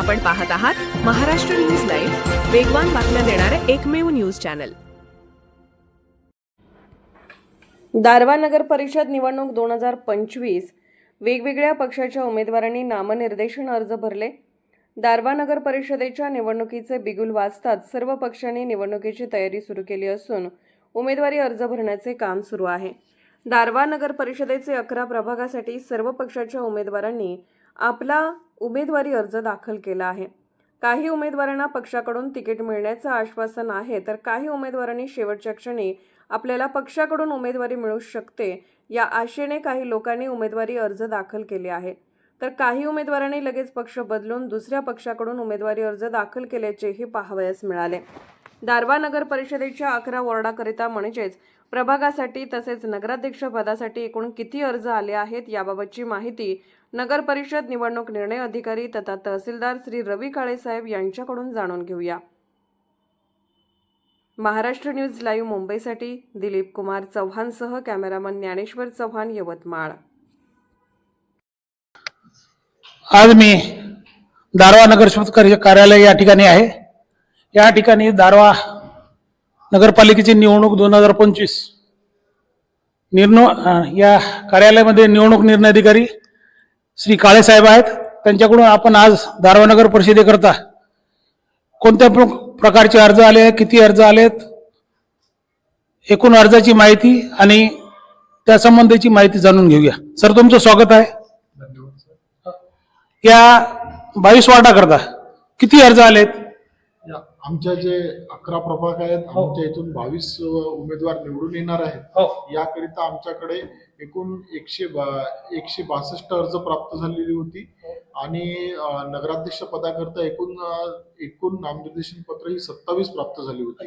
आपण पाहत आहात महाराष्ट्र न्यूज लाईव्ह वेगवान बातम्या देणारं एकमेव न्यूज चॅनल. दारवा नगर परिषद निवडणूक दोन हजार पंचवीस वेगवेगळ्या पक्षाच्या उमेदवारांनी नामनिर्देशन अर्ज भरले. दारवा नगर परिषदेच्या निवडणुकीचे बिगुल वाजताच सर्व पक्षांनी निवडणुकीची तयारी सुरू केली असून उमेदवारी अर्ज भरण्याचे काम सुरू आहे. दारवा नगर परिषदेचे अकरा प्रभागासाठी सर्व पक्षाच्या उमेदवारांनी आपला उमेदवारी अर्ज दाखल केला आहे. काही उमेदवारांना पक्षाकडून तिकीट मिळण्याचं आश्वासन आहे तर काही उमेदवारांनी शेवटच्या क्षणी आपल्याला पक्षाकडून उमेदवारी मिळू शकते या आशेने काही लोकांनी उमेदवारी अर्ज दाखल केले आहे. तर काही उमेदवारांनी लगेच पक्ष बदलून दुसऱ्या पक्षाकडून उमेदवारी अर्ज दाखल केल्याचेही पाहावयास मिळाले. दारवा नगर परिषदेच्या अकरा वॉर्डाकरिता म्हणजेच प्रभागासाठी तसेच नगराध्यक्षपदासाठी एकूण किती अर्ज आले आहेत याबाबतची माहिती नगर परिषद निवडणूक निर्णय अधिकारी तथा तहसीलदार श्री रवी काळेसाहेब यांच्याकडून जाणून घेऊया. महाराष्ट्र न्यूज लाईव्ह मुंबईसाठी दिलीप कुमार चव्हाणसह कॅमेरामन ज्ञानेश्वर चव्हाण यवतमाळ. आज मी दारवा नगर कार्यालय या ठिकाणी आहे. या ठिकाणी दारवा नगरपालिकेची निवडणूक दोन हजार पंचवीस निर्णय या कार्यालयामध्ये निवडणूक निर्णय अधिकारी श्री काळेसाहेब आहेत. त्यांच्याकडून आपण आज दारवा नगर परिषदेकरता कोणत्या प्र- प्रकारचे अर्ज आले आहेत किती अर्ज आलेत एकूण अर्जाची माहिती आणि त्या संबंधीची माहिती जाणून घेऊया. सर तुमचं स्वागत आहे. या बावीस वार्डा करता किती अर्ज आलेत? आमच्या जे अकरा प्रभाग आहेत आमच्या इथून बावीस उमेदवार निवडून येणार आहेत. हो. याकरिता आमच्याकडे एकूण एकशे बा- एकशे बासष्ट अर्ज प्राप्त झालेली होती. आणि अं, नगराध्यक्ष पदाकरता एकूण अं, एकूण नामनिर्देशन पत्र ही सत्तावीस प्राप्त झाली होती.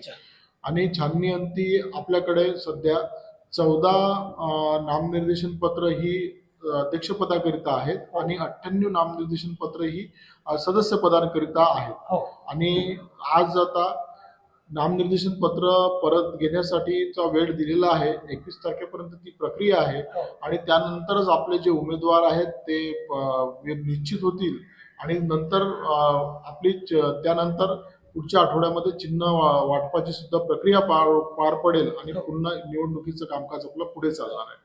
आणि छाननी अंती आपल्याकडे सध्या चौदा नामनिर्देशन पत्र ही अध्यक्षपदाकरिता आहेत आणि अठ्ठ्याण्णव नामनिर्देशन पत्र ही सदस्य पदाकरिता आहेत. आणि आज आता नामनिर्देशन पत्र परत घेण्यासाठीचा वेळ दिलेला आहे. एकवीस तारखेपर्यंत ती प्रक्रिया आहे. आणि त्यानंतरच आपले जे उमेदवार आहेत ते निश्चित होतील. आणि नंतर आपली त्यानंतर पुढच्या आठवड्यामध्ये चिन्ह वाटपाची सुद्धा प्रक्रिया पार पार पडेल आणि पुन्हा निवडणुकीचं कामकाज आपलं पुढे चालणार आहे.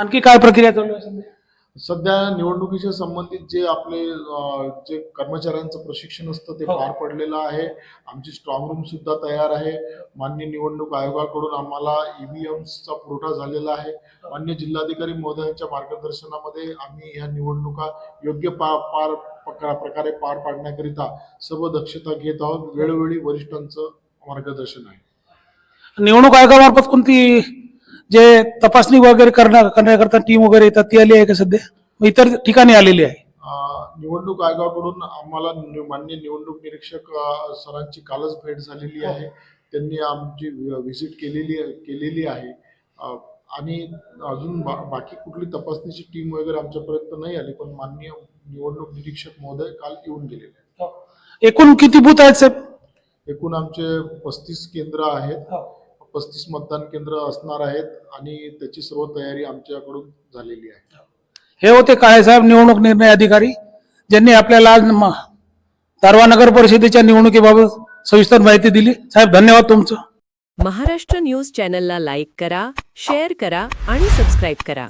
आणखी काय प्रक्रिया चालू आहे सध्या? सध्या निवडणुकीच्या संबंधित जे आपले जे कर्मचाऱ्यांचं प्रशिक्षण असतं ते हो. पार पडलेलं आहे. आमची स्ट्रॉंग रूम सुद्धा तयार आहे. मान्य निवडणूक आयोगाकडून आम्हाला ईव्हीएमचा पुरवठा झालेला आहे. मान्य जिल्हाधिकारी महोदयांच्या मार्गदर्शनामध्ये आम्ही ह्या निवडणुका योग्य पा पार प्रका- प्रकारे पार पाडण्याकरिता सर्व दक्षता घेत आहोत. वेळोवेळी वरिष्ठांचं मार्गदर्शन आहे. निवडणूक आयोगामार्फत कोणती जे तपासणी वगैरे करणार करण्याकरता टीम वगैरे येतात ती आली आहे का सध्या? इतर ठिकाणी आलेली आहे. निवडणूक आयोगाकडून आम्हाला मान्य निवडणूक निरीक्षक सरांची कालच भेट झालेली आहे. त्यांनी आमची व्हिजिट केलेली केलेली आहे. आणि अजून बा- बाकी कुठली तपासणीची टीम वगैरे आमच्यापर्यंत नाही आली पण मान्य निवडणूक निरीक्षक महोदय काल येऊन गेलेले आहेत. एकूण किती बूथ आहेत साहेब? एकूण आमचे पस्तीस केंद्र आहेत. पस्तीस मतदान केंद्र असणार आहेत आणि त्याची सर्व तयारी आमच्याकडून झालेली आहे. हे होते काळेसाहेब निवडणूक निर्णय अधिकारी ज्यांनी आपल्याला आज म- दारवा नगर परिषदेच्या निवडणुकीबाबत सविस्तर माहिती दिली. साहेब धन्यवाद तुमचं. महाराष्ट्र न्यूज चॅनलला लाईक करा शेअर करा आणि सबस्क्राईब करा.